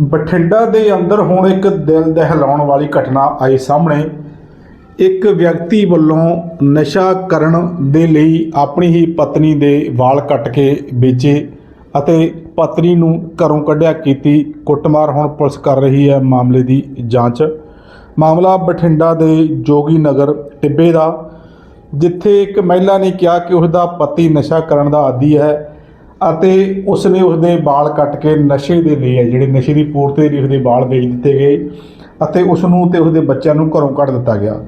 ਬਠਿੰਡਾ ਦੇ ਅੰਦਰ ਹੁਣ ਇੱਕ ਦਿਲ ਦਹਿਲਾਉਣ ਵਾਲੀ ਘਟਨਾ ਆਈ ਸਾਹਮਣੇ। ਇੱਕ ਵਿਅਕਤੀ ਵੱਲੋਂ ਨਸ਼ਾ ਕਰਨ ਦੇ ਲਈ ਆਪਣੀ ਹੀ ਪਤਨੀ ਦੇ ਵਾਲ ਕੱਟ ਕੇ ਵੇਚੇ ਅਤੇ ਪਤਨੀ ਨੂੰ ਘਰੋਂ ਕੱਢਿਆ ਕੀਤੀ ਕੁੱਟਮਾਰ। ਹੁਣ ਪੁਲਿਸ ਕਰ ਰਹੀ ਹੈ ਮਾਮਲੇ ਦੀ ਜਾਂਚ। ਮਾਮਲਾ ਬਠਿੰਡਾ ਦੇ ਜੋਗੀ ਨਗਰ ਟਿੱਬੇ ਦਾ, ਜਿੱਥੇ ਇੱਕ ਮਹਿਲਾ ਨੇ ਕਿਹਾ ਕਿ ਉਸ ਦਾ ਪਤੀ ਨਸ਼ਾ ਕਰਨ ਦਾ ਆਦੀ ਹੈ। ਅਤੇ ਉਸਨੇ ਉਸਦੇ ਵਾਲ ਕੱਟ ਕੇ ਨਸ਼ੇ ਦੇ ਲਈ ਹੈ, ਜਿਹੜੇ ਨਸ਼ੇ ਦੀ ਪੂਰਤੀ ਦੇ ਲਈ ਉਸਦੇ ਵਾਲ ਵੇਚ ਦਿੱਤੇ ਗਏ ਅਤੇ ਉਸ ਨੂੰ ਤੇ ਉਸਦੇ ਬੱਚਿਆਂ ਨੂੰ ਘਰੋਂ ਕੱਢ ਦਿੱਤਾ ਗਿਆ।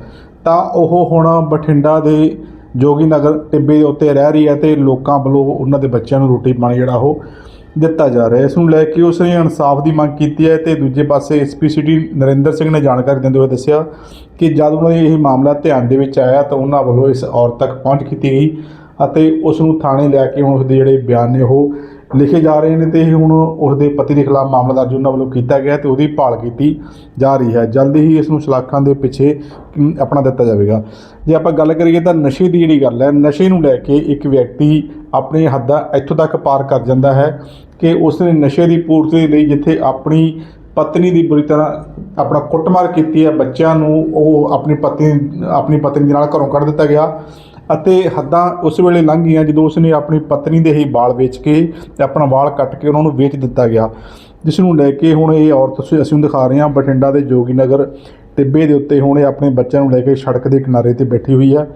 ਤਾਂ ਉਹ ਹੁਣ ਬਠਿੰਡਾ ਦੇ ਜੋਗੀ ਨਗਰ ਟਿੱਬੇ ਦੇ ਉੱਤੇ ਰਹਿ ਰਹੀ ਹੈ ਤੇ ਲੋਕਾਂ ਵੱਲੋਂ ਉਹਨਾਂ ਦੇ ਬੱਚਿਆਂ ਨੂੰ ਰੋਟੀ ਪਾਣੀ ਜਿਹੜਾ ਉਹ ਦਿੱਤਾ ਜਾ ਰਿਹਾ ਇਸ ਨੂੰ ਲੈ ਕੇ ਉਸਨੇ ਇਨਸਾਫ ਦੀ ਮੰਗ ਕੀਤੀ ਹੈ ਤੇ ਦੂਜੇ ਪਾਸੇ ਐਸਪੀ ਸਿਟੀ ਨਰਿੰਦਰ ਸਿੰਘ ਨੇ ਜਾਣਕਾਰੀ ਦਿੰਦੇ ਹੋਏ ਦੱਸਿਆ ਕਿ ਜਦ ਉਹਨਾਂ ਦੇ ਇਹ ਮਾਮਲਾ ਧਿਆਨ ਦੇ ਵਿੱਚ ਆਇਆ ਤਾਂ ਉਹਨਾਂ ਵੱਲੋਂ ਇਸ ਔਰਤ ਤੱਕ ਪਹੁੰਚ ਕੀਤੀ ਗਈ ਅਤੇ ਉਸ ਨੂੰ ਥਾਣੇ ਲੈ ਕੇ ਹੁਣ ਉਸਦੇ ਜਿਹੜੇ ਬਿਆਨ ਨੇ ਉਹ ਲਿਖੇ ਜਾ ਰਹੇ ਨੇ ਤੇ ਇਹ ਹੁਣ ਉਸਦੇ ਪਤੀ ਦੇ ਖਿਲਾਫ ਮਾਮਲਾ ਦਰਜ ਉਹਨਾਂ ਵੱਲੋਂ ਕੀਤਾ ਗਿਆ ਤੇ ਉਹਦੀ ਭਾਲ ਕੀਤੀ ਜਾ ਰਹੀ ਹੈ। ਜਲਦੀ ਹੀ ਇਸ ਨੂੰ ਸਲਾਖਾਂ ਦੇ ਪਿੱਛੇ ਆਪਣਾ ਦਿੱਤਾ ਜਾਵੇਗਾ। ਜੇ ਆਪਾਂ ਗੱਲ ਕਰੀਏ ਤਾਂ ਨਸ਼ੇ ਦੀ ਜਿਹੜੀ ਗੱਲ ਹੈ, ਨਸ਼ੇ ਨੂੰ ਲੈ ਕੇ ਇੱਕ ਵਿਅਕਤੀ ਆਪਣੀ ਹੱਦਾਂ ਇੱਥੋਂ ਤੱਕ ਪਾਰ ਕਰ ਜਾਂਦਾ ਹੈ ਕਿ ਉਸਨੇ ਨਸ਼ੇ ਦੀ ਪੂਰਤੀ ਲਈ ਜਿੱਥੇ ਆਪਣੀ ਪਤਨੀ ਦੀ ਬੁਰੀ ਤਰ੍ਹਾਂ ਆਪਣਾ ਕੁੱਟਮਾਰ ਕੀਤੀ ਹੈ, ਬੱਚਿਆਂ ਨੂੰ ਉਹ ਆਪਣੀ ਪਤਨੀ ਆਪਣੀ ਪਤਨੀ ਦੇ ਨਾਲ ਘਰੋਂ ਕੱਢ ਦਿੱਤਾ ਗਿਆ। ਅਤੇ ਹੱਦਾਂ ਉਸ ਵੇਲੇ ਲੰਘ ਗਈਆਂ ਜਦੋਂ ਉਸਨੇ ਆਪਣੀ ਪਤਨੀ ਦੇ ਹੀ ਵਾਲ ਵੇਚ ਕੇ ਤੇ ਆਪਣਾ ਵਾਲ ਕੱਟ ਕੇ ਉਹਨਾਂ ਨੂੰ ਵੇਚ ਦਿੱਤਾ ਗਿਆ ਜਿਸ ਨੂੰ ਲੈ ਕੇ ਹੁਣ ਇਹ ਔਰਤ ਅਸੀਂ ਨੂੰ ਦਿਖਾ ਰਹੇ ਹਾਂ ਬਠਿੰਡਾ ਦੇ ਜੋਗੀ ਨਗਰ ਟਿੱਬੇ ਦੇ ਉੱਤੇ ਹੁਣ ਇਹ ਆਪਣੇ ਬੱਚਿਆਂ ਨੂੰ ਲੈ ਕੇ ਸੜਕ ਦੇ ਕਿਨਾਰੇ ਤੇ ਬੈਠੀ ਹੋਈ ਹੈ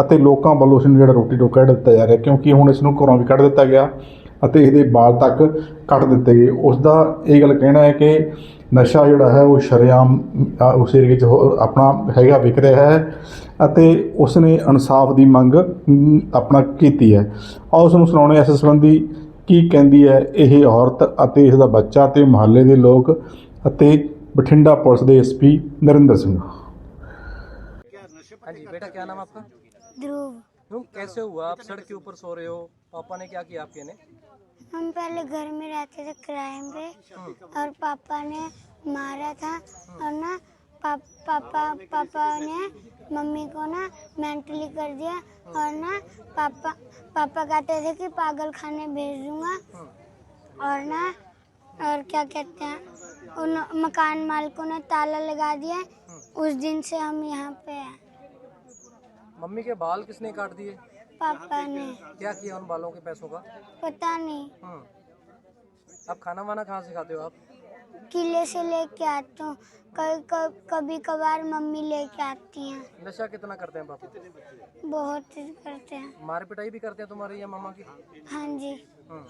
ਅਤੇ ਲੋਕਾਂ ਵੱਲੋਂ ਉਸ ਨੂੰ ਜਿਹੜਾ ਰੋਟੀ ਟੋਕਾ ਕੱਢ ਦਿੱਤਾ ਜਾ ਰਿਹਾ, ਕਿਉਂਕਿ ਹੁਣ ਇਸ ਨੂੰ ਘਰੋਂ ਵੀ ਕੱਢ ਦਿੱਤਾ ਗਿਆ ਅਤੇ ਇਹਦੇ ਵਾਲ ਤੱਕ ਕੱਟ ਦਿੱਤੇ ਗਏ। ਉਸ ਦਾ ਇਹ ਗੱਲ ਕਹਿਣਾ ਹੈ ਕਿ ਨਸ਼ਾ ਜਿਹੜਾ ਹੈ ਉਹ ਸ਼ਰੇਆਮ ਅ, ਉਸ ਏਰੀਏ 'ਚ ਹੋ- ਆਪਣਾ ਹੈਗਾ ਵਿਕ ਰਿਹਾ ਹੈ ਅਤੇ ਉਸਨੇ ਇਨਸਾਫ ਦੀ ਮੰਗ ਅਮ, ਆਪਣਾ ਕੀਤੀ ਹੈ ਆਓ ਉਸ ਨੂੰ ਸੁਣਾਉਣੇ ਇਸ ਸੰਬੰਧੀ ਕੀ ਕਹਿੰਦੀ ਹੈ ਇਹ ਔਰਤ ਅਤੇ ਇਸ ਦਾ ਬੱਚਾ ਤੇ ਮੁਹੱਲੇ ਦੇ ਲੋਕ ਅਤੇ ਬਠਿੰਡਾ ਪੁਲਿਸ ਦੇ ਐਸਪੀ ਨਰਿੰਦਰ ਸਿੰਘ हाँ जी बेटा क्या नाम आपका ध्रुव तुम कैसे हुआ आप सड़क के ऊपर सो रहे हो पापा ने क्या किया आपके ने हम पहले घर में रहते थे क्राइम पे और पापा ने मारा था और ना पा, पापा पापा ने मम्मी को ना मेंटली कर दिया और ना पापा पापा कहते थे कि पागल खाने भेज दूँगा और ना और क्या कहते हैं उन मकान मालिकों ने ताला लगा दिया उस दिन से हम यहाँ पे हैं। मम्मी के बाल किसने काट दिए? पापा ने। क्या किया उन बालों के पैसों का? पता नहीं। हाँ। अब खाना वाना कहाँ से खाते हो आप? किले से लेके आता हूँ। कभी कभी कभार मम्मी लेके आती हैं। नशा कितना करते हैं पापा? बहुत करते हैं। मार पिटाई भी करते हैं तुम्हारी या मामा की? हाँ जी। हाँ जी। हाँ।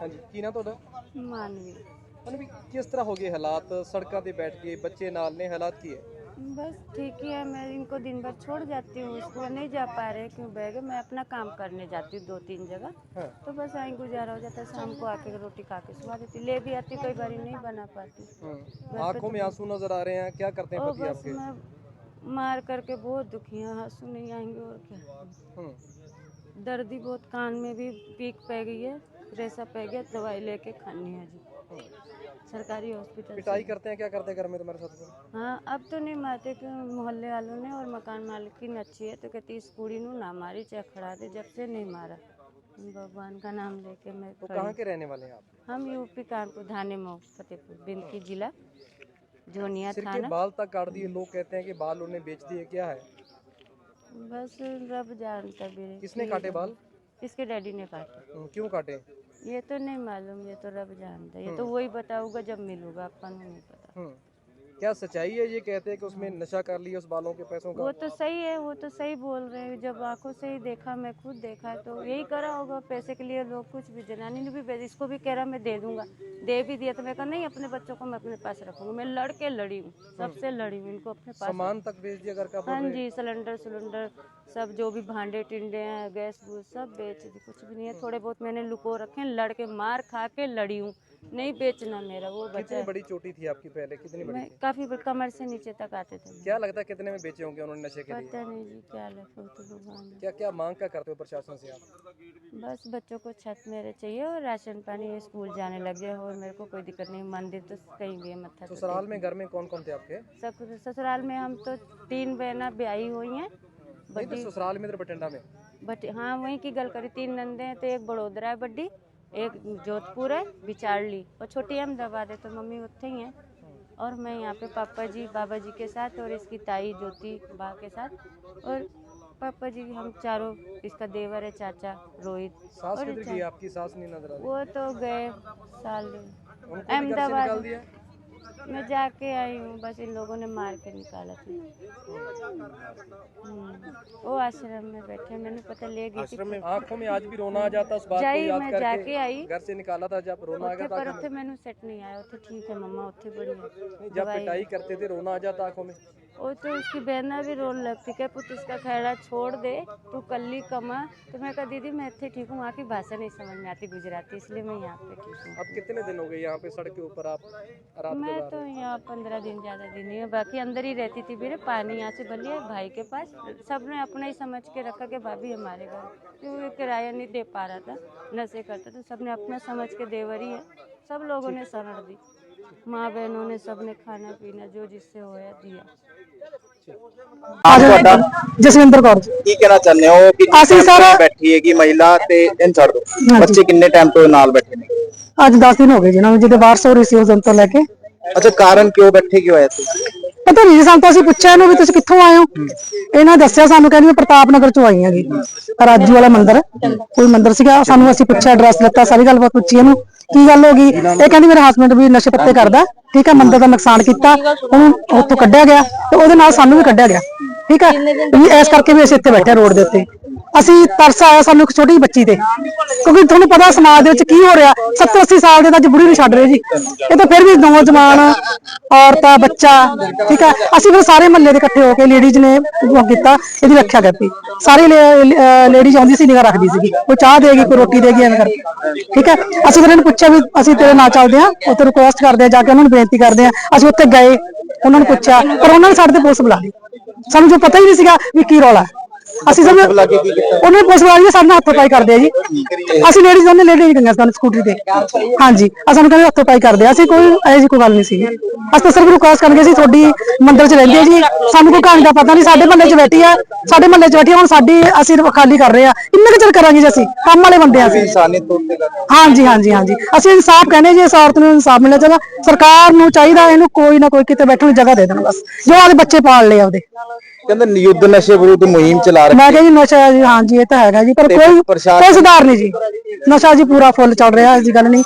हाँ की ना तो मानवी। किस तरह हो गए हालात? सड़क पे बैठ के बच्चे नाल ने हालात की है बस ठीक ही है मैं इनको दिन भर छोड़ जाती हूँ स्कूल नहीं जा पा रहे क्यों बैग? मैं अपना काम करने जाती हूँ दो तीन जगह। हाँ। तो बस वहीं गुजारा हो जाता है शाम को आके रोटी खा के सुबह देती ले भी आती कई बार नहीं बना पाती। हम्म। आँखों में आँसू नज़र आ रहे हैं क्या करते हैं पति बस आपके? मैं मार करके बहुत दुखी हूँ आँसू नहीं आएँगे और क्या। हम्म। दर्द ही बहुत कान में भी पीक पै गई है रेसा पै गया दवाई लेके खानी है जी। सरकारी हॉस्पिटल पिटाई करते हैं क्या करते हैं घर में तुम्हारे साथ? हाँ अब तो नहीं मारते क्यों? मोहल्ले वालों ने और मकान मालिकिन अच्छी है तो कहती इस कुड़ी नू ना मारी चाहे खड़ा दे जब से नहीं मारा। भगवान का नाम लेके मैं तो। कहाँ के रहने वाले हैं आप? हम यूपी कानपुर थाने में फतेहपुर बिंदकी जिला जोनिया थाना। बाल तक काट दिए लोग कहते हैं कि बाल उन्हें बेच दिए क्या है? बस रब जानता भी किसने काटे बाल? इसके डैडी ने काटे। क्यों काटे? ये तो नहीं मालूम ये तो रब जानता ये तो वही बताऊंगा जब मिलूंगा अपन को नहीं पता हम्म। क्या सच्चाई है ये कहते हैं कि उसमें नशा कर लिया उस बालों के पैसों का? वो तो सही है वो तो सही बोल रहे हैं। जब आँखों से ही देखा मैं खुद देखा तो यही करा होगा पैसे के लिए लोग कुछ भी जनानी ने भी इसको भी कह रहा मैं दे दूँगा। दे भी दिया तो मैं कहा नहीं अपने बच्चों को मैं अपने पास रखूँगा। मैं लड़ के लड़ी हूँ सबसे लड़ी हूँ इनको अपने पास सामान तक बेच दिया घर का हाँ जी सिलेंडर सिलेंडर सब जो भी भांडे टिंडे हैं गैस वूस सब बेच दी कुछ भी नहीं है थोड़े बहुत मैंने लुको रखे हैं लड़ के मार खा के लड़ी हूँ। नहीं बेचना मेरा वो बचा कितनी है। बड़ी चोटी थी आपकी पहले? कितनी बड़ी मैं काफ़ी बड़- कमर से नीचे तक आते थे। क्या लगता है कितने में बेचे होंगे उन्होंने नशे के लिए? पता नहीं जी क्या लगा वो तो भगवान जाने। क्या क्या मांग क्या करते हो प्रशासन से आप? बस बच्चों को छत मेरे चाहिए और राशन पानी स्कूल जाने लग और मेरे को कोई दिक्कत नहीं मंदिर तो कहीं भी है मत्था तो ससुराल में घर में कौन कौन थे आपके? ससुराल में हम तो तीन बहना ब्याही हुई हैं। नहीं तो ससुराल में इधर बठिंडा में। बट हाँ वहीं की गल करी तीन नंदे हैं तो एक बड़ोदरा है बड्डी। एक जोधपुर है बिचारली। और छोटी अहमदाबाद है तो मम्मी उठते ही है। और मैं यहाँ पे पापा जी बाबा जी के साथ और इसकी ताई ज्योति बा के साथ। और पापा जी हम चारों इसका देवर है चाचा रोहित। सास और गई? आपकी सास नहीं नज़र आ वो तो गए साल से अहमदाबाद। मैं जाके आई हूँ बस इन लोगों ने मार के निकाला था हम्म, वो आश्रम में बैठे मैंने पता ले गई थी आंखों में आज भी रोना आ जाता उस बात को ਜਾਈ याद मैं करके जाके आई घर से निकाला था जब रोना आ ਉੱਥੇ गया था ਪਰ आंखों ਉੱਥੇ ਮੈਨੂੰ ਸੈੱਟ नहीं आया ਉੱਥੇ ठीक है मम्मा ਉੱਥੇ बड़ी है में जब दवाई- पिटाई करते थे रोना आ जाता आंखों में वो तो उसकी बहना भी रोने लगती कि पुत इसका खैरा छोड़ दे तू कल्ली कमा तो मैं कहा दीदी मैं इतने ठीक हूँ वहाँ की भाषा नहीं समझ में आती गुजराती इसलिए मैं यहाँ पे ठीक हूँ। अब कितने दिन हो गए यहाँ पे सड़क के ऊपर आप रात मैं तो यहाँ पंद्रह दिन ज़्यादा दिन नहीं है बाकी अंदर ही रहती थी मेरे पानी यहाँ से भली है भाई के पास। सबने अपना ही समझ के रखा कि भाभी हमारे घर क्योंकि किराया नहीं दे पा रहा था नशे करता तो सबने अपना समझ के देवर ही। है सब लोगों ने शरण दी। ਮਾਂ ਬਹਿਨੋਂ ਨੇ ਸਭ ਨੇ ਖਾਣਾ ਪੀਣਾ ਜੋ ਜਿਸसे ਹੋਇਆ ਦਿਆ ਜਸਵਿੰਦਰ ਕੌਰ ਕੀ ਕਹਿਣਾ ਚਾਹੁੰਦੇ ਹੋ ਕਿ ਅਸੀਂ ਸਰ- ਬੈਠੀ ਹੈਗੀ ਮਹਿਲਾ ਤੇ ਇਹਨੂੰ ਛੱਡ ਦਿਓ। ਬੱਚੇ ਕਿੰਨੇ ਟਾਈਮ ਤੋਂ ਨਾਲ ਬੈਠੇ ਨੇ? ਅੱਜ 10 ਦਿਨ ਹੋ ਗਏ ਜਿਨ੍ਹਾਂ ਜਿਹਦੇ ਬਾਰਸ ਹੋ ਰਹੀ ਸੀ ਉਸ ਦਿਨ ਤੋਂ ਲੈ ਕੇ। ਅੱਛਾ ਕਾਰਨ ਕਿਉਂ ਬੈਠੇ ਕਿਉਂ ਆਏ ਤੁਸੀਂ? ਪਤਾ ਨਹੀਂ ਸਾਨੂੰ ਤਾਂ ਅਸੀਂ ਪੁੱਛਿਆ ਇਹਨੂੰ ਵੀ ਤੁਸੀਂ ਕਿੱਥੋਂ ਆਏ ਇਹਨਾਂ ਦੱਸਿਆ ਸਾਨੂੰ ਕਹਿੰਦੇ ਪ੍ਰਤਾਪ ਨਗਰ ਚੋਂ ਆਈ ਹੈਗੀ ਰਾਜੂ ਵਾਲਾ ਮੰਦਿਰ। ਕੋਈ ਮੰਦਿਰ ਸੀਗਾ ਸਾਨੂੰ ਅਸੀਂ ਪੁੱਛਿਆ ਐਡਰੈਸ ਦਿੱਤਾ ਸਾਰੀ ਗੱਲਬਾਤ ਪੁੱਛੀ ਇਹਨੂੰ। ਕੀ ਗੱਲ ਹੋ ਗਈ? ਇਹ ਕਹਿੰਦੀ ਮੇਰਾ ਹਸਬੰਡ ਵੀ ਨਸ਼ੇ ਪੱਤੇ ਕਰਦਾ। ਠੀਕ ਹੈ ਮੰਦਿਰ ਦਾ ਨੁਕਸਾਨ ਕੀਤਾ ਉਹਨੂੰ ਉੱਥੋਂ ਕੱਢਿਆ ਗਿਆ ਤੇ ਉਹਦੇ ਨਾਲ ਸਾਨੂੰ ਵੀ ਕੱਢਿਆ ਗਿਆ। ਠੀਕ ਹੈ ਵੀ ਇਸ ਕਰਕੇ ਵੀ ਅਸੀਂ ਇੱਥੇ ਬੈਠੇ ਰੋਡ ਦੇ ਉੱਤੇ। ਅਸੀਂ ਤਰਸ ਆਇਆ ਸਾਨੂੰ ਇੱਕ ਛੋਟੀ ਬੱਚੀ ਤੇ। ਕਿਉਂਕਿ ਤੁਹਾਨੂੰ ਪਤਾ ਸਮਾਜ ਦੇ ਵਿੱਚ ਕੀ ਹੋ ਰਿਹਾ। 70 80 ਸਾਲ ਦੇ ਤਾਂ ਅੱਜ ਬੁੜੀ ਨੂੰ ਛੱਡ ਰਹੇ ਜੀ। ਇਹ ਤਾਂ ਫਿਰ ਵੀ ਨੌਜਵਾਨ, ਔਰਤਾਂ, ਬੱਚਾ, ਠੀਕ ਹੈ ਅਸੀਂ ਫਿਰ ਸਾਰੇ ਮਹੱਲੇ ਦੇ ਇਕੱਠੇ ਹੋ ਕੇ ਲੇਡੀਜ਼ ਨੇ ਉਹ ਕੀਤਾ, ਇਹਦੀ ਰੱਖਿਆ ਕਰਤੀ। ਸਾਰੇ ਲੇਡੀਜ਼ ਆਉਂਦੀ ਸੀ ਨਿਗਾ ਰੱਖਦੀ ਸੀਗੀ। ਕੋਈ ਚਾਹ ਦੇਗੀ, ਕੋਈ ਰੋਟੀ ਦੇਗੀ, ਐਵੇਂ ਕਰਕੇ। ਠੀਕ ਹੈ ਅਸੀਂ ਫਿਰ ਇਹਨੂੰ ਪੁੱਛਿਆ ਵੀ ਅਸੀਂ ਤੇਰੇ ਨਾਲ ਚੱਲਦੇ ਹਾਂ, ਉੱਥੇ ਰਿਕੁਐਸਟ ਕਰਦੇ ਆ ਜਾ ਕੇ ਉਹਨਾਂ ਨੂੰ ਬੇਨਤੀ ਕਰਦੇ ਆ ਅਸੀਂ ਉੱਥੇ ਗਏ, ਉਹਨਾਂ ਨੂੰ ਪੁੱਛਿਆ, ਪਰ ਉਹਨਾਂ ਨੇ ਸਾਡੇ ਤੇ ਪੁਲਿਸ ਬੁਲਾ ਲਈ। ਸਾਨੂੰ ਜੋ ਪਤਾ ਹੀ ਨਹੀਂ ਸੀਗਾ ਵੀ ਕੀ ਰੌਲਾ। ਹੈ। ਅਸੀਂ ਸਭ ਉਹਨੇ ਪੁਲਿਸ ਵਾਲੀ ਨੇ ਸਾਡੇ ਨਾਲ ਹੱਥੋਂ ਪਾਈ ਕਰਦੇ ਆ ਜੀ। ਅਸੀਂ ਲੇਡੀਜ਼ ਦੋਨੇ ਲੇਡੀਜ਼ ਗਈਆਂ ਸਾਨੂੰ ਸਕੂਟਰੀ ਤੇ। ਹਾਂਜੀ ਸਾਨੂੰ ਕਹਿੰਦੇ ਹੱਥੋਂ ਪਾਈ ਕਰਦੇ ਆ। ਅਸੀਂ ਕੋਈ ਜਿਹੀ ਕੋਈ ਗੱਲ ਨਹੀਂ ਸੀ ਅਸੀਂ ਤਾਂ ਸਿਰਫ ਰਿਕੁਐਸਟ ਕਰਕੇ ਸੀ ਤੁਹਾਡੀ ਮੰਦਿਰ 'ਚ ਰਹਿੰਦੇ ਆ ਜੀ। ਸਾਨੂੰ ਕੋਈ ਕਹਾਣੀ ਦਾ ਪਤਾ ਨਹੀਂ ਸਾਡੇ ਮਹੱਲੇ 'ਚ ਬੈਠੀ ਆ ਸਾਡੇ ਮਹੱਲੇ 'ਚ ਬੈਠੀ ਹੁਣ ਸਾਡੀ ਅਸੀਂ ਖਾਲੀ ਕਰ ਰਹੇ ਆ। ਕਿੰਨੇ ਕੁ ਚਿਰ ਕਰਾਂਗੇ ਜੀ ਅਸੀਂ? ਕੰਮ ਵਾਲੇ ਬੰਦੇ ਆ ਅਸੀਂ। ਇਨਸਾਨੀਅਤ ਤੌਰ ਤੇ ਗੱਲ ਹਾਂਜੀ ਹਾਂਜੀ ਹਾਂਜੀ। ਅਸੀਂ ਇਨਸਾਫ ਕਹਿੰਦੇ ਜੀ ਇਸ ਔਰਤ ਨੂੰ ਇਨਸਾਫ ਮਿਲਣਾ ਚਾਹੀਦਾ। ਸਰਕਾਰ ਨੂੰ ਚਾਹੀਦਾ ਇਹਨੂੰ ਕੋਈ ਨਾ ਕੋਈ ਕਿਤੇ ਬੈਠਣ ਦੀ ਜਗ੍ਹਾ ਦੇ ਦੇਣ ਬਸ। ਜੋ ਆਦੇ ਬੱਚੇ ਪਾਲ ਲਏ ਆਪਦੇ ਕਹਿੰਦੇ ਯੁੱਧ ਨਸ਼ੇ ਵਿਰੁੱਧ ਮੁਹਿੰਮ ਚਲਾ ਰਹੀ ਮੈਂ ਕਿਹਾ ਜੀ ਨਸ਼ਾ ਜੀ ਹਾਂਜੀ ਇਹ ਤਾਂ ਹੈਗਾ ਜੀ ਪਰ ਤੇ ਕੋਈ ਪ੍ਰਸ਼ਾਸਨ- ਕੋਈ ਸੁਧਾਰ ਨਹੀਂ ਜੀ। ਨਸ਼ਾ ਜੀ ਪੂਰਾ ਫੁੱਲ ਚੱਲ ਰਿਹਾ ਹੈ ਜੀ ਗੱਲ ਨਹੀਂ।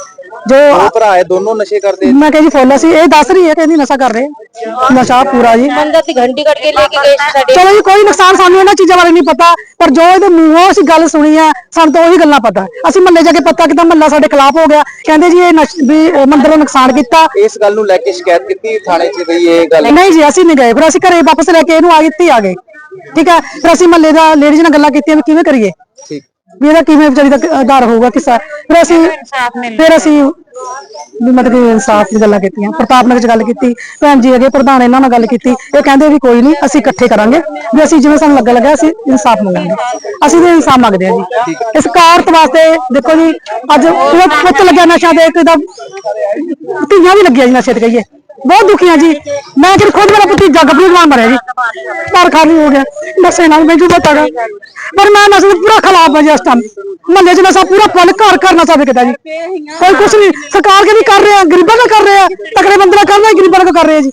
ਜੋ ਦੋ ਭਰਾ ਹੈ ਦੋਨੋਂ ਨਸ਼ੇ ਕਰਦੇ। ਮੈਂ ਕਿਹਾ ਜੀ ਫੁੱਲ ਅਸੀਂ ਇਹ ਦੱਸ ਰਹੀ ਹੈ ਕਿ ਇਹਦੀ ਨਸ਼ਾ ਕਰ ਰਹੇ। ਹਾਂ। ਨਸ਼ਾ ਪੂਰਾ ਜੀ। ਦੀ ਘੰਟੀ ਕੱਢ ਕੇ ਲੈ ਕੇ ਗਏ ਸੀ ਸਾਡੇ। ਚਲੋ ਜੀ ਕੋਈ ਨੁਕਸਾਨ ਸਾਨੂੰ ਇਹਨਾਂ ਚੀਜ਼ਾਂ ਬਾਰੇ ਨਹੀਂ ਪਤਾ ਪਰ ਜੋ ਇਹਦੇ ਮੂੰਹੋਂ ਅਸੀਂ ਗੱਲ ਸੁਣੀ ਆ ਸਾਨੂੰ ਤਾਂ ਉਹੀ ਗੱਲਾਂ ਪਤਾ। ਅਸੀਂ ਮਹੱਲੇ ਜਾ ਕੇ ਪਤਾ ਕਿਤਾ ਮਹੱਲਾ ਸਾਡੇ ਖਿਲਾਫ ਹੋ ਗਿਆ। ਕਹਿੰਦੇ ਜੀ ਇਹ ਨਸ਼- ਵੀ ਅਹ, ਮੰਦਿਰ ਦਾ ਨੁਕਸਾਨ ਕੀਤਾ। ਇਸ ਗੱਲ ਨੂੰ ਲੈ ਕੇ ਸ਼ਿਕਾਇਤ ਕੀਤੀ ਥਾਣੇ 'ਚ ਵੀ ਇਹ ਗੱਲ ਨਹੀਂ ਜੀ ਅਸੀਂ ਨਹੀਂ ਗਏ ਫਿਰ ਅਸੀਂ ਘਰੇ ਵਾਪਸ ਲੈ ਕੇ ਇਹਨੂੰ ਆ ਇੱਥੇ ਹੀ ਆ ਗਏ। ਠੀਕ ਹੈ ਫਿਰ ਅਸੀਂ ਮਹੱਲੇ ਦਾ ਲੇਡੀਜ਼ ਨਾਲ ਗੱਲਾਂ ਕੀਤੀਆਂ ਵੀ ਕਿਵੇਂ ਕਰੀਏ? ਠੀਕ। ਵੀ ਇਹਦਾ ਕਿਵੇਂ ਵਿਚਾਰੀ ਦਾ ਆਧਾਰ ਹੋਊਗਾ ਕਿੱਸਾ? ਫਿਰ ਅਸੀਂ ਫਿਰ ਅਸੀਂ ਵੀ ਮਤਲਬ ਕਿ ਇਨਸਾਫ ਦੀ ਗੱਲਾਂ ਕੀਤੀਆਂ। ਪ੍ਰਤਾਪ ਨਗਰ ਚ ਗੱਲ ਕੀਤੀ ਭੈਣ ਜੀ ਹੈਗੇ ਪ੍ਰਧਾਨ ਇਹਨਾਂ ਨਾਲ ਗੱਲ ਕੀਤੀ। ਇਹ ਕਹਿੰਦੇ ਵੀ ਕੋਈ ਨਹੀਂ ਅਸੀਂ ਇਕੱਠੇ ਕਰਾਂਗੇ। ਵੀ ਅਸੀਂ ਜਿਵੇਂ ਸਾਨੂੰ ਲੱਗਾ ਲੱਗਾ ਅਸੀਂ ਇਨਸਾਫ ਮੰਗਾਂਗੇ। ਅਸੀਂ ਵੀ ਇਨਸਾਫ ਮੰਗਦੇ ਹਾਂ ਜੀ। ਇਸ ਕਾਰਤ ਵਾਸਤੇ ਦੇਖੋ ਜੀ ਅੱਜ ਪੁੱਤ ਪੁੱਤ ਲੱਗਿਆ ਨਸ਼ਾ ਦੇ ਇੱਕ ਦਾ ਧੀਆਂ ਵੀ ਲੱਗੀਆਂ ਜੀ ਨਸ਼ੇ ਤੇ ਕਹੀਏ। ਬਹੁਤ ਦੁਖੀ ਹਾਂ ਜੀ। ਮੈਂ ਕਿ ਖੁਦ ਮੇਰਾ ਭਤੀਜਾ ਗੱਭਰੂ ਜਵਾਨ ਮਰਿਆ ਜੀ। ਘਰ ਖਾਲੀ ਹੋ ਗਿਆ। ਨਸ਼ੇ ਨਾਲ ਮੈਨੂੰ ਪਤਾ ਗਾ ਪਰ ਮੈਂ ਨਸ਼ੇ ਦਾ ਪੂਰਾ ਖਿਲਾਫ ਹਾਂ ਜੀ ਇਸ ਟਾਈਮ ਮਹੱਲੇ 'ਚ ਨਸ਼ਾ ਪੂਰਾ ਫੁੱਲ ਘਰ ਘਰ ਨਸ਼ਾ ਵਿਕਦਾ ਜੀ। ਕੋਈ ਕੁਛ ਨਹੀਂ। ਸਰਕਾਰ ਕਹਿੰਦੀ ਕਰ ਰਿਹਾ, ਗਰੀਬਾਂ ਦਾ ਕਰ ਰਿਹਾ, ਤਕੜੇ ਬੰਦੇ ਦਾ ਕਰ ਰਿਹਾ ਆ ਗਰੀਬਾਂ ਦਾ ਕਰ ਰਿਹਾ ਜੀ?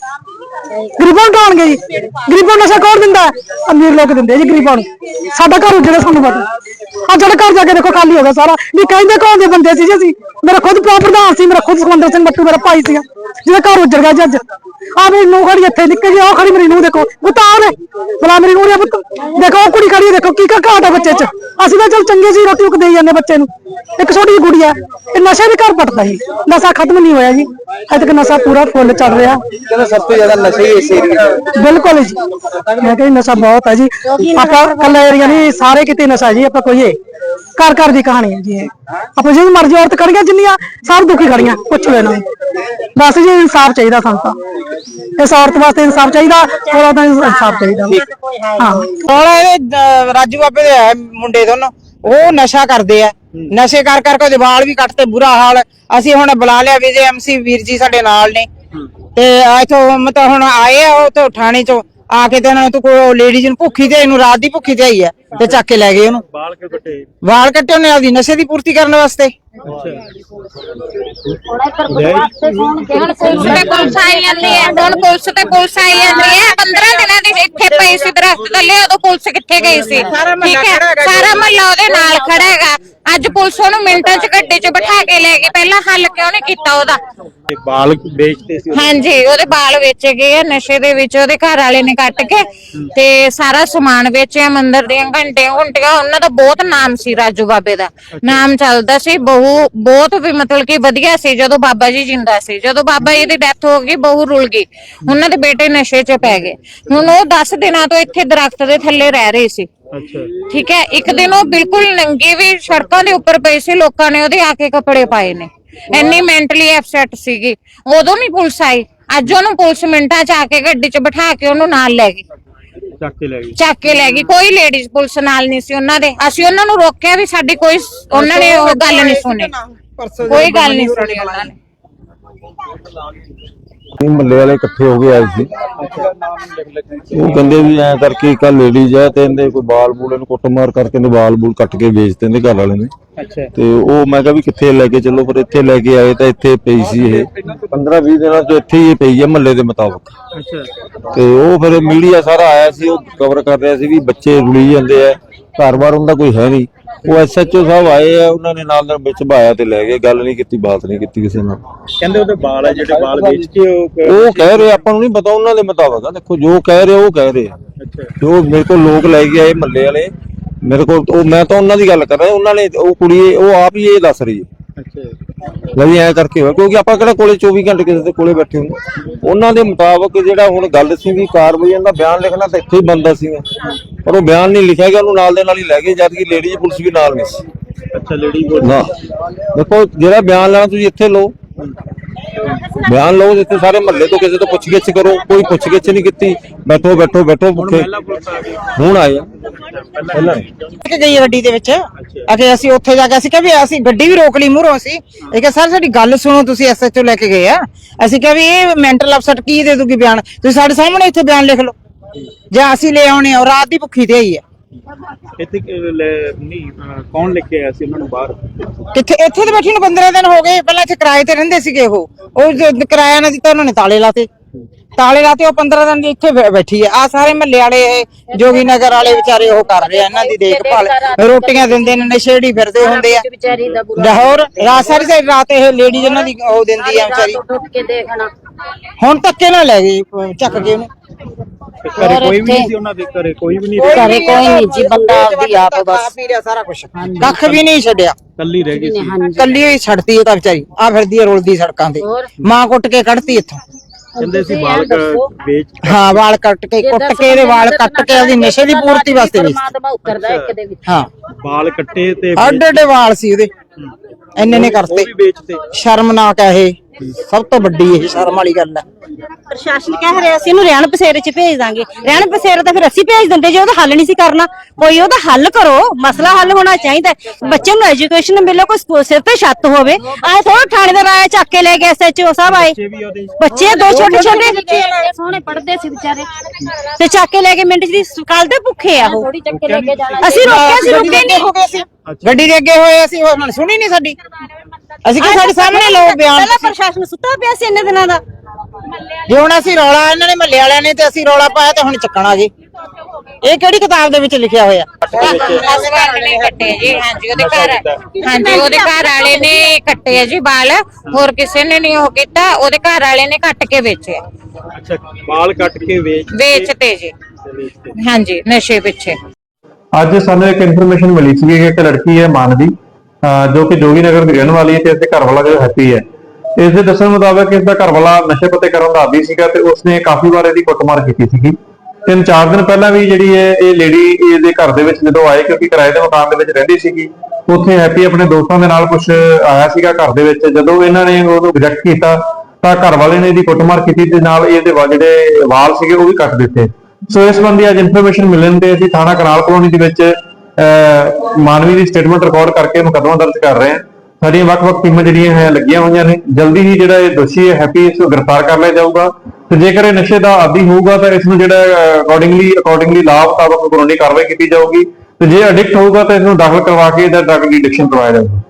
ਗਰੀਬਾਂ ਨੂੰ ਢਾਣਗੇ ਜੀ। ਗਰੀਬਾਂ ਨੂੰ ਨਸ਼ਾ ਕੌਣ ਦਿੰਦਾ? ਅਮੀਰ ਲੋਕ ਦਿੰਦੇ ਜੀ ਗਰੀਬਾਂ ਨੂੰ। ਸਾਡਾ ਘਰ ਉੱਜੜਾ ਸਾਨੂੰ ਪਤਾ ਆ ਜਿਹੜਾ ਘਰ ਜਾ ਕੇ ਦੇਖੋ, ਖਾਲੀ ਹੋ ਗਿਆ ਸਾਰਾ। ਵੀ ਕਹਿੰਦੇ ਕੌਣ ਦੇ ਬੰਦੇ ਸੀ ਜੀ ਅਸੀਂ? ਮੇਰਾ ਖੁਦ ਪਿਓ ਪ੍ਰਧਾਨ ਸੀ, ਮੇਰਾ ਖੁਦ ਸੁਖਵੰਦਰ ਸਿੰਘ ਬੱਟੂ, ਮੇਰਾ ਭਾਈ ਸੀਗਾ। ਜਿਹਦਾ ਘਰ ਉੱਜੜ ਗਿਆ ਜੀ ਅੱਜ। ਆ ਮੇਰੀ ਨੂੰ ਖੜੀ ਇੱਥੇ ਨਿੱਕੇ ਜੀ ਆ ਖੜੀ ਮੇਰੀ ਨੂੰ ਦੇਖੋ। ਪੁੱਤ ਆ ਬਲਾ ਮੇਰੀ ਨੂੰ ਆ ਪੁੱਤ। ਦੇਖੋ ਉਹ ਕੁੜੀ ਖੜੀ ਦੇਖੋ ਕੀ ਕਾ ਘਾਟ ਹੈ ਬੱਚੇ 'ਚ। ਅਸੀਂ ਤਾਂ ਚਲ ਚੰਗੇ ਸੀ ਰੋਟੀ ਉਕ ਦੇਈ ਜਾਂਦੇ ਬੱਚੇ ਨੂੰ। ਇੱਕ ਛੋਟੀ ਜਿਹੀ ਗੁੜੀਆ ਇਹ ਨਸ਼ੇ ਵੀ ਘਰ ਪਟਦਾ ਜੀ ਨਸ਼ਾ ਖਤਮ ਨਹੀਂ ਹੋਇਆ ਜੀ। ਅਜੇ ਤੱਕ ਨਸ਼ਾ ਪੂਰਾ ਫੁੱਲ ਚੱਲ ਰਿਹਾ। ਕਹਿੰਦੇ ਸਭ ਤੋਂ ਜ਼ਿਆਦਾ ਨਸ਼ੇ ਹੀ ਇਸ ਏਰੀਏ 'ਚ ਬਿਲਕੁਲ ਜੀ। ਮੈਂ ਕਹਿੰਦੀ ਨਸ਼ਾ ਬਹੁਤ ਹੈ ਜੀ। ਆਪਾਂ ਕੱਲਾ ਏਰੀਆ ਨਹੀਂ ਸਾਰੇ ਕਿਤੇ ਨਸ਼ਾ ਜੀ ਆਪਾਂ ਕੋਈਏ ਘਰ ਘਰ ਦੀ ਕਹਾਣੀ ਹੈ ਜੀ ਇਹ। ਆਪਾਂ ਜਿਹੜੀ ਮਰਜ਼ੀ ਔਰਤ ਖੜੀਆਂ ਜਿੰਨੀਆਂ ਸਭ ਦੁਖੀ ਖੜੀਆਂ, ਪੁੱਛ ਲਓ ਬਸ ਜੀ, ਇਨਸਾਫ ਚਾਹੀਦਾ ਸਾਨੂੰ ਤਾਂ। ਇਸ ਔਰਤ ਵਾਸਤੇ ਇਨਸਾਫ ਚਾਹੀਦਾ ਥੋੜਾ ਤਾਂ ਇਨਸਾਫ ਚਾਹੀਦਾ। ਹਾਂ। ਹੁਣ ਇਹ ਰਾਜੂ ਬਾਬੇ ਦੇ ਹੈ ਮੁੰਡੇ ਦੋਨੋਂ ਉਹ ਨਸ਼ਾ ਕਰਦੇ ਆ। ਨਸ਼ੇ ਕਰ ਕਰਕੇ ਉਹਦੇ ਵਾਲ ਵੀ ਕੱਟਤੇ ਬੁਰਾ ਹਾਲ। ਅਸੀਂ ਹੁਣ ਬੁਲਾ ਲਿਆ ਵਿਜੇ ਐਮਸੀ ਵੀਰ ਜੀ ਸਾਡੇ ਨਾਲ ਨੇ। ਤੇ ਇਥੋਂ, ਮਤਲਬ ਹੁਣ ਆਏ ਆ ਉਹ ਤੋਂ ਥਾਣੇ ਚੋਂ। ਆ ਕੇ ਤੇ ਇਹਨਾਂ ਨੂੰ ਕੋਈ ਲੇਡੀਜ਼ ਨੂੰ ਭੁੱਖੀ ਤੇ ਇਹਨੂੰ ਰਾਤ ਦੀ ਭੁੱਖੀ ਤੇ ਆਈ ਆ ਤੇ ਚੱਕ ਕੇ ਲੈ ਗਏ ਉਹਨੂੰ। ਵਾਲ ਕਿਉਂ ਕੱਟੇ? ਵਾਲ ਕੱਟੇ ਉਹਨੇ ਆਪਦੀ ਨਸ਼ੇ ਦੀ ਪੂਰਤੀ ਕਰਨ ਵਾਸਤੇ। ਪੁਲਿਸ ਤੇ ਪੁਲਿਸ ਆਈ ਜਾਂਦੀ ਹੈ। ਹੁਣ ਪੁਲਿਸ ਤੇ ਪੁਲਿਸ ਆਈ ਜਾਂਦੀ ਹੈ। 15 ਦਿਨਾਂ ਦੀ ਇੱਥੇ ਪਈ ਸੀ ਦਰਖਤ ਥੱਲੇ। ਉਦੋਂ ਪੁਲਿਸ ਕਿੱਥੇ ਗਈ ਸੀ? ਠੀਕ ਹੈ। ਸਾਰਾ ਮਹੱਲਾ ਉਹਦੇ ਨਾਲ ਖੜਾ ਹੈਗਾ। ਅੱਜ ਪੁਲਿਸ ਉਹਨੂੰ ਮਿੰਟਾਂ 'ਚ ਗੱਡੀ 'ਚ ਬਿਠਾ ਕੇ ਲੈ ਗਈ। ਪਹਿਲਾਂ ਹੱਲ ਕਿਉਂ ਨਹੀਂ ਕੀਤਾ ਉਹਦਾ? ਬਾਲ ਵੇਚਦੇ ਸੀ ਹਾਂਜੀ ਉਹਦੇ ਬਾਲ ਵੇਚੇ ਗਏ ਆ ਨਸ਼ੇ ਦੇ ਵਿੱਚ। ਉਹਦੇ ਘਰ ਵਾਲੇ ਨੇ ਕੱਟ ਕੇ ਤੇ ਸਾਰਾ ਸਮਾਨ ਵੇਚਿਆ। ਮੰਦਿਰ ਦੀਆਂ ਘੰਟੀਆਂ ਘੰਟੀਆਂ। ਉਹਨਾਂ ਦਾ ਬਹੁਤ ਨਾਮ ਸੀ ਰਾਜੂ ਬਾਬੇ ਦਾ। ਨਾਮ ਚੱਲਦਾ ਸੀ ਬਹੂ ਬਹੁਤ ਵੀ ਮਤਲਬ ਕਿ ਵਧੀਆ ਸੀ ਜਦੋਂ ਬਾਬਾ ਜੀ ਜਿੰਦਾ ਸੀ ਜਦੋਂ ਬਾਬਾ ਜੀ ਦੀ ਡੈਥ ਹੋ ਗਈ ਬਹੂ ਰੁਲ ਗਈ ਉਹਨਾਂ ਦੇ ਬੇਟੇ ਨਸ਼ੇ 'ਚ ਪੈ ਗਏ। ਹੁਣ ਉਹ 10 ਦਿਨਾਂ ਤੋਂ ਇੱਥੇ ਦਰਖਤ ਦੇ ਥੱਲੇ ਰਹਿ ਰਹੇ ਸੀ। ਅੱਛਾ। ਠੀਕ ਹੈ ਇੱਕ ਦਿਨ ਉਹ ਬਿਲਕੁਲ ਨੰਗੇ ਵੀ ਸੜਕਾਂ ਦੇ ਉੱਪਰ ਪਏ ਸੀ ਲੋਕਾਂ ਨੇ ਉਹਦੇ ਆ ਕੇ ਕੱਪੜੇ ਪਾਏ ਨੇ। ਇੰਨੀ ਮੈਂਟਲੀ ਅਪਸੈਟ ਸੀਗੀ। ਉਦੋਂ ਨਹੀਂ ਪੁਲਿਸ ਆਈ ਅੱਜ ਉਹਨੂੰ ਪੁਲਿਸ ਮਿੰਟਾਂ ਚ ਆ ਕੇ ਗੱਡੀ 'ਚ ਬਿਠਾ ਕੇ ਉਹਨੂੰ ਨਾਲ ਲੈ ਗਈ। ਚੱਕ ਕੇ ਲੈ ਗਈ। ਚੱਕ ਕੇ ਲੈ ਗਈ। ਕੋਈ ਲੇਡੀਜ਼ ਪੁਲਿਸ ਨਾਲ ਨਹੀਂ ਸੀ ਉਹਨਾਂ ਦੇ। ਅਸੀਂ ਉਹਨਾਂ ਨੂੰ ਰੋਕਿਆ ਵੀ ਸਾਡੀ ਕੋਈ ਉਹਨਾਂ ਨੇ ਉਹ ਗੱਲ ਨਹੀਂ ਸੁਣੀ। ਕੋਈ ਗੱਲ ਨਹੀਂ ਸੁਣੀ ਉਹਨਾਂ ਨੇ। ਇਹ ਮੱਲੇ ਵਾਲੇ ਇਕੱਠੇ ਹੋ ਕੇ ਆਏ ਸੀ ਉਹ ਕਹਿੰਦੇ ਵੀ ਐਂ ਕਰਕੇ ਇੱਕ ਲੇਡੀਜ਼ ਹੈ ਤੇ ਇਹਦੇ ਕੋਈ ਬਾਲ ਬੂਲ ਇਹਨੂੰ ਕੁੱਟਮਾਰ ਕਰਕੇ ਇਹਦੇ ਬਾਲ ਬੂਲ ਕੱਟ ਕੇ ਵੇਚ ਦਿੰਦੇ ਘਰ ਵਾਲੇ ਨੇ। ਅੱਛਾ। ਤੇ ਉਹ ਮੈਂ ਕਿਹਾ ਵੀ ਕਿੱਥੇ ਲੈ ਕੇ ਚੱਲੋ ਫਿਰ ਇੱਥੇ ਲੈ ਕੇ ਆਏ ਤਾਂ ਇੱਥੇ ਪਈ ਸੀ ਇਹ। 15 20 ਦਿਨਾਂ ਤੋਂ ਇੱਥੇ ਹੀ ਪਈ ਹੈ ਮੱਲੇ ਦੇ ਮੁਤਾਬਕ। ਅੱਛਾ। ਤੇ ਉਹ ਫਿਰ ਮੀਡੀਆ ਸਾਰਾ ਆਇਆ ਸੀ ਉਹ ਕਵਰ ਕਰ ਰਿਹਾ ਸੀ ਵੀ ਬੱਚੇ ਰੁਲੀ ਜਾਂਦੇ ਆ। ਘਰ-ਬਾਰ ਹੁੰਦਾ ਕੋਈ ਹੈ ਨਹੀਂ। ਉਹ ਐਸਐਚਓ ਸਾਹਿਬ ਆਏ ਆ ਉਹਨਾਂ ਨੇ ਨਾਲ ਨਾਲ ਵਿੱਚ ਭਾਇਆ ਤੇ ਲੈ ਗਏ ਗੱਲ ਨਹੀਂ ਕੀਤੀ ਬਾਤ ਨਹੀਂ ਕੀਤੀ ਕਿਸੇ ਨਾਲ। ਕਹਿੰਦੇ ਉਹਦੇ ਬਾਲ ਹੈ ਜਿਹੜੇ ਬਾਲ ਵੇਚ ਕੇ ਉਹ ਕਹਿ ਰਹੇ ਆਪਾਂ ਨੂੰ ਨਹੀਂ ਪਤਾ ਉਹਨਾਂ ਦੇ ਮੁਤਾਬਕ ਆ ਦੇਖੋ ਜੋ ਕਹਿ ਰਹੇ ਉਹ ਕਹਿ ਰਹੇ ਆ। ਜੋ ਮੇਰੇ ਕੋਲ ਲੋਕ ਲੈ ਕੇ ਆਏ ਮੱਲੇ ਵਾਲੇ ਮੇਰੇ ਕੋਲ ਉਹ ਮੈਂ ਤਾਂ ਉਹਨਾਂ ਦੀ ਗੱਲ ਕਰ ਰਿਹਾ ਉਹਨਾਂ ਨੇ ਉਹ ਕੁੜੀ ਉਹ ਆਪ ਹੀ ਇਹ ਦੱਸ ਰਹੀ ਹੈ। ਅੱਛਾ। ਵੀ ਐਂ ਕਰਕੇ ਹੋਇਆ ਕਿਉਂਕਿ ਆਪਾਂ ਕਿਹੜਾ ਕੋਲੇ 24 ਘੰਟੇ ਕਿਸੇ ਦੇ ਕੋਲੇ ਬੈਠੇ ਹੁੰਦੇ ਉਹਨਾਂ ਦੇ ਮੁਤਾਬਕ ਜਿਹੜਾ ਹੁਣ ਗੱਲ ਸੀ ਵੀ ਕਾਰਵਾਈ ਦਾ ਬਿਆਨ ਲਿਖਣਾ ਤਾਂ ਇੱਥੇ ਹੀ ਬੰਦਾ ਸੀਗਾ ਪਰ ਉਹ ਬਿਆਨ ਨਹੀਂ ਲਿਖਿਆ ਗਿਆ ਉਹਨੂੰ ਨਾਲ ਦੇ ਨਾਲ ਹੀ ਲੈ ਗਏ ਜਦ ਕਿ ਲੇਡੀਜ਼ ਪੁਲਿਸ ਵੀ ਨਾਲ ਨਹੀਂ ਸੀ। ਅੱਛਾ ਲੇਡੀ ਬੋਲ ਨਾ। ਦੇਖੋ ਜਿਹੜਾ ਬਿਆਨ ਲੈਣਾ ਤੁਸੀਂ ਇੱਥੇ ਲਓ। ਬਿਆਨ ਲਓ ਜਿੱਥੇ ਸਾਰੇ ਮਹੱਲੇ ਤੋਂ ਕਿਸੇ ਤੋਂ ਪੁੱਛਗਿੱਛ ਕਰੋ ਕੋਈ ਪੁੱਛਗਿੱਛ ਨਹੀਂ ਕੀਤੀ। ਬੈਠੋ ਬੈਠੋ ਬੈਠੋ ਭੁੱਖੇ। ਹੁਣ ਆਏ ਆ। ਪਹਿਲਾਂ ਨਹੀਂ। ਕਿ ਗਈ ਗੱਡੀ ਦੇ ਵਿੱਚ। ਅਖੇ ਅਸੀਂ ਉੱਥੇ ਜਾ ਕੇ ਅਸੀਂ ਕਿਹਾ ਵੀ ਅਸੀਂ ਗੱਡੀ ਵੀ ਰੋਕ ਲਈ ਮੂਹਰੋਂ ਅਸੀਂ। ਇਹ ਕਿ ਸਰ ਸਾਡੀ ਗੱਲ ਸੁਣੋ ਤੁਸੀਂ ਐਸਐਚਓ ਲੈ ਕੇ ਗਏ ਆ। ਅਸੀਂ ਕਿਹਾ ਵੀ ਇਹ ਮੈਂਟਲ ਅਪਸੈਟ ਕੀ ਦੇ ਦੂਗੀ ਬਿਆਨ? ਤੁਸੀਂ ਸਾਡੇ ਸਾਹਮਣੇ ਇੱਥੇ ਬਿਆਨ ਲਿਖ ਲਓ। ਜਾਂ ਅਸੀਂ ਲੈ ਆਉਣੇ ਆ ਰਾਤ ਦੀ ਭੁੱਖੀ ਤੇ ਆਈ ਆ। ਇੱਥੇ ਕਿ ਲੈ- ਨਹੀਂ ਅਹ ਕੌਣ ਲੈ ਕੇ ਆਇਆ ਸੀ ਉਹਨਾਂ ਨੂੰ ਬਾਹਰ? ਕਿੱਥੇ ਇੱਥੇ ਤੇ ਬੈਠੀ ਨੂੰ 15 ਦਿਨ ਹੋ ਗਏ ਪਹਿਲਾਂ ਇੱਥੇ ਕਿਰਾਏ ਤੇ ਰਹਿੰਦੇ ਸੀਗੇ ਉਹ। ਉਹ ਜੋ ਕਿਰਾਇਆ ਨਾ ਦਿੱਤਾ ਉਹਨਾਂ ਨੇ ਤਾਲੇ ਲਾਤੇ। ਤਾਲੇ ਲਾਤੇ ਉਹ 15 ਦਿਨ ਦੀ ਇੱਥੇ ਬੈ- ਬੈਠੀ ਆ। ਆ ਸਾਰੇ ਮਹੱਲੇ ਵਾਲੇ ਇਹ ਜੋਗੀ ਨਗਰ ਵਾਲੇ ਵਿਚਾਰੇ ਉਹ ਕਰ ਰਹੇ ਆ ਇਹਨਾਂ ਦੀ ਦੇਖਭਾਲ। ਰੋਟੀਆਂ ਦਿੰਦੇ ਨੇ ਨਸ਼ੇੜੀ ਫਿਰਦੇ ਹੁੰਦੇ ਆ। ਵਿਚਾਰੀ ਦਾ ਲਾਹੌਰ ਰਾਤ ਸਾਰੀ ਸਾਰੀ ਰਾਤ ਇਹ ਲੇਡੀ ਇਹਨਾਂ ਦੀ ਉਹ ਦਿੰਦੀ ਆ ਵਿਚਾਰੀ। ਟੁੱਟ ਕੇ ਦੇਖਣਾ। ਹੁਣ ਧੱਕੇ ਨਾਲ ਲੈ ਗਈ ਅਹ ਚੱਕ ਕੇ ਉਹਨੂੰ। ਘਰੇ ਕੋਈ ਵੀ ਨਹੀਂ ਸੀ ਉਹਨਾਂ ਦੇ ਘਰੇ ਕੋਈ ਵੀ ਨਹੀਂ ਘਰੇ ਕੋਈ ਨਹੀਂ ਜੀ ਬੰਦਾ ਆਪਦੀ ਆਪ ਬਸ। ਪੀ ਰਿਹਾ ਸਾਰਾ ਕੁਝ ਕੱਖ ਵੀ ਨਹੀਂ ਛੱਡਿਆ। ਕੱਲੀ ਰਹਿ ਗਈ ਸੀ। ਕੱਲੀ ਹੀ ਛੱਡਤੀ ਇਹ ਤਾਂ ਵਿਚਾਰੀ ਆ ਫਿਰਦੀ ਆ ਰੋਲਦੀ ਸੜਕਾਂ ਤੇ। ਮਾਂ ਕੁੱਟ ਕੇ ਕੱਢਤੀ ਇੱਥੋਂ। ਕਹਿੰਦੇ ਸੀ ਕ- ਵੇਚ ਹਾਂ ਵਾਲ ਕੱਟ ਕੇ ਕੁੱਟ ਕੇ ਇਹਦੇ ਵਾਲ ਕੱਟ ਕੇ ਉਹਦੀ ਨਸ਼ੇ ਦੀ ਪੂਰਤੀ ਵਾਸਤੇ ਵੀ ਪਰਮਾਤਮਾ ਉਤਰਦਾ ਇੱਕ ਦੇ ਵਿੱਚ। ਹਾਂ। ਬਾਲ ਕੱਟੇ ਤੇ ਅੱਡ ਅੱਡੇ ਵਾਲ ਸੀ ਉਹਦੇ। ਇੰਨੇ ਨੇ ਕਰਤੇ। ਸ਼ਰਮਨਾਕ ਹੈ ਇਹ। ਸਭ ਤੋਂ ਵੱਡੀ ਇਹ ਸ਼ਰਮ ਵਾਲੀ ਗੱਲ ਹੈ। ਪ੍ਰਸ਼ਾਸਨ ਕਹਿ ਰਿਹਾ ਸੀ ਇਹਨੂੰ ਰਹਿਣ ਬਸੇਰੇ ਚ ਭੇਜ ਦਾਂਗੇ। ਰਹਿਣ ਬਸੇਰੇ ਤਾਂ ਫਿਰ ਅਸੀਂ ਭੇਜ ਦਿੰਦੇ ਜੇ ਉਹਦਾ ਹੱਲ ਨਹੀਂ ਸੀ ਕਰਨਾ ਕੋਈ ਉਹਦਾ ਹੱਲ ਕਰੋ ਮਸਲਾ ਹੱਲ ਹੋਣਾ ਚਾਹੀਦਾ। ਬੱਚੇ ਨੂੰ ਐਜੂਕੇਸ਼ਨ ਮਿਲੇ ਕੋਈ ਸਿਰ ਤੇ ਛੱਤ ਹੋਵੇ। ਆਏ ਥੋੜਾ ਥਾਣੇਦਾਰ ਆਇਆ ਚੱਕ ਕੇ ਲੈ ਗਿਆ ਐਸਐਚਓ ਸਾਹਿਬ ਆਏ। ਬੱਚੇ ਦੋ ਛੋਟੇ ਛੋਟੇ। ਸੋਹਣੇ ਪੜਦੇ ਸੀ ਵਿਚਾਰੇ। ਤੇ ਚੱਕ ਕੇ ਲੈ ਕੇ ਮਿੰਟ ਦੀ ਕੱਲ ਦੇ ਭੁੱਖੇ ਆ ਉਹ। ਅਸੀਂ ਰੋਕਿਆ ਸੀ ਦੇ ਰੁਕੇ ਅੱਗੇ ਹੋ ਗਏ ਸੀ। ਗੱਡੀ ਦੇ ਅੱਗੇ ਹੋਏ ਅਸੀਂ ਉਹਨਾਂ ਨੇ ਸੁਣੀ ਨਹੀਂ ਸਾਡੀ। ਅਸੀਂ ਕਿ ਸਾਡੇ ਸਾਹਮਣੇ ਲਓ ਬਿਆਨ ਪਹਿਲਾਂ ਪ੍ਰਸ਼ਾਸਨ ਸੁੱਤਾ ਪਿਆ ਸੀ ਇੰਨੇ ਦਿਨਾਂ ਦਾ। ਜੇ ਹੁਣ ਅਸੀਂ ਰੌਲਾ ਇਹਨਾਂ ਨੇ ਮਹੱਲੇ ਵਾਲਿਆਂ ਨੇ ਤੇ ਅਸੀਂ ਰੌਲਾ ਪਾਇਆ ਤੇ ਹੁਣ ਚੱਕਣਾ ਜੀ। ਇਹ ਕਿਹੜੀ ਕਿਤਾਬ ਦੇ ਵਿੱਚ ਲਿਖਿਆ ਹੋਇਆ? ਕੱਟੇ ਜੀ ਹਾਂਜੀ ਉਹਦੇ ਘਰ ਹਾਂਜੀ ਉਹਦੇ ਘਰ ਵਾਲੇ ਨੇ ਕੱਟੇ ਜੀ ਬਾਲ। ਹੋਰ ਕਿਸੇ ਨੇ ਨਹੀਂ ਉਹ ਕੀਤਾ ਉਹਦੇ ਘਰ ਵਾਲੇ ਨੇ ਕੱਟ ਕੇ ਵੇਚਿਆ। ਅੱਛਾ ਬਾਲ ਕੱਟ ਕੇ ਵੇਚ ਵੇਚਤੇ ਜੀ। ਹਾਂਜੀ ਨਸ਼ੇ ਪਿੱਛੇ। ਅੱਜ ਸਾਨੂੰ ਇੱਕ ਇਨਫੋਰਮੇਸ਼ਨ ਮਿਲੀ ਸੀ ਕਿ ਇੱਕ ਲੜਕੀ ਹੈ ਮਾਨਵੀ। ਜੋ ਕਿ ਜੋਗੀ ਨਗਰ ਦੀ ਰਹਿਣ ਵਾਲੀ ਹੈ ਤੇ ਇਸਦੇ ਘਰ ਵਾਲਾ ਜੋ ਹੈਪੀ ਹੈ। ਇਸ ਦੇ ਦੱਸਣ ਮੁਤਾਬਕ ਇਸ ਦਾ ਘਰ ਵਾਲਾ ਨਸ਼ੇ ਪੱਤੇ ਕਰਨ ਦਾ ਆਦੀ ਸੀਗਾ ਤੇ ਉਸਨੇ ਕਾਫੀ ਵਾਰ ਇਹਦੀ ਕੁੱਟਮਾਰ ਕੀਤੀ ਸੀਗੀ। ਤਿੰਨ ਚਾਰ ਦਿਨ ਪਹਿਲਾਂ ਵੀ ਜਿਹੜੀ ਹੈ ਇਹ ਲੇਡੀ ਇਹਦੇ ਘਰ ਦੇ ਵਿੱਚ ਜਦੋਂ ਆਏ ਕਿਉਂਕਿ ਕਿਰਾਏ ਦੇ ਮਕਾਨ ਦੇ ਵਿੱਚ ਰਹਿੰਦੀ ਸੀਗੀ, ਉੱਥੇ ਹੈਪੀ ਆਪਣੇ ਦੋਸਤਾਂ ਦੇ ਨਾਲ ਕੁਝ ਆਇਆ ਸੀਗਾ ਘਰ ਦੇ ਵਿੱਚ। ਜਦੋਂ ਇਹਨਾਂ ਨੇ ਉਹਨੂੰ ਰਿਜੈਕਟ ਕੀਤਾ, ਤਾਂ ਘਰ ਵਾਲੇ ਨੇ ਇਹਦੀ ਕੁੱਟਮਾਰ ਕੀਤੀ ਤੇ ਨਾਲ ਇਹਦੇ ਵਾ- ਜਿਹੜੇ ਵਾਲ ਸੀਗੇ ਉਹ ਵੀ ਕੱਟ ਦਿੱਤੇ। ਸੋ ਇਸ ਸੰਬੰਧੀ ਅੱਜ ਇਨਫੋਰਮੇਸ਼ਨ ਮਿਲਣ ਤੇ ਅਸੀਂ ਥਾਣਾ ਕਨਾਲ ਕਲੋਨੀ ਦੇ ਵਿੱਚ ਮਾਨਵੀ ਦੀ ਸਟੇਟਮੈਂਟ ਰਿਕਾਰਡ ਕਰਕੇ ਮੁਕੱਦਮਾ ਦਰਜ ਕਰ ਰਹੇ ਹਾਂ। ਸਾਡੀਆਂ ਵੱਖ-ਵੱਖ ਟੀਮਾਂ ਜਿਹੜੀਆਂ ਹੈ ਲੱਗੀਆਂ ਹੋਈਆਂ ਨੇ, ਜਲਦੀ ਹੀ ਜਿਹੜਾ ਇਹ ਦੋਸ਼ੀ ਹੈ, ਹੈਪੀ, ਇਸ ਨੂੰ ਗ੍ਰਿਫਤਾਰ ਕਰ ਲਿਆ ਜਾਊਗਾ। ਤੇ ਜੇਕਰ ਇਹ ਨਸ਼ੇ ਦਾ ਆਦੀ ਹੋਊਗਾ, ਤਾਂ ਇਸ ਨੂੰ ਜਿਹੜਾ ਅਕੋਰਡਿੰਗਲੀ ਅਕੋਰਡਿੰਗਲੀ ਲਾਭ ਮੁਤਾਬਕ ਕਾਨੂੰਨੀ ਕਾਰਵਾਈ ਕੀਤੀ ਜਾਊਗੀ। ਤੇ ਜੇ ਐਡਿਕਟ ਹੋਊਗਾ, ਤਾਂ ਇਸ ਨੂੰ ਦਾਖਲ ਕਰਵਾ ਕੇ ਇਹਦਾ ਡਰਗ ਦੀ ਐਡਿਕਸ਼ਨ ਕਰਵਾਇਆ ਜਾਊਗਾ।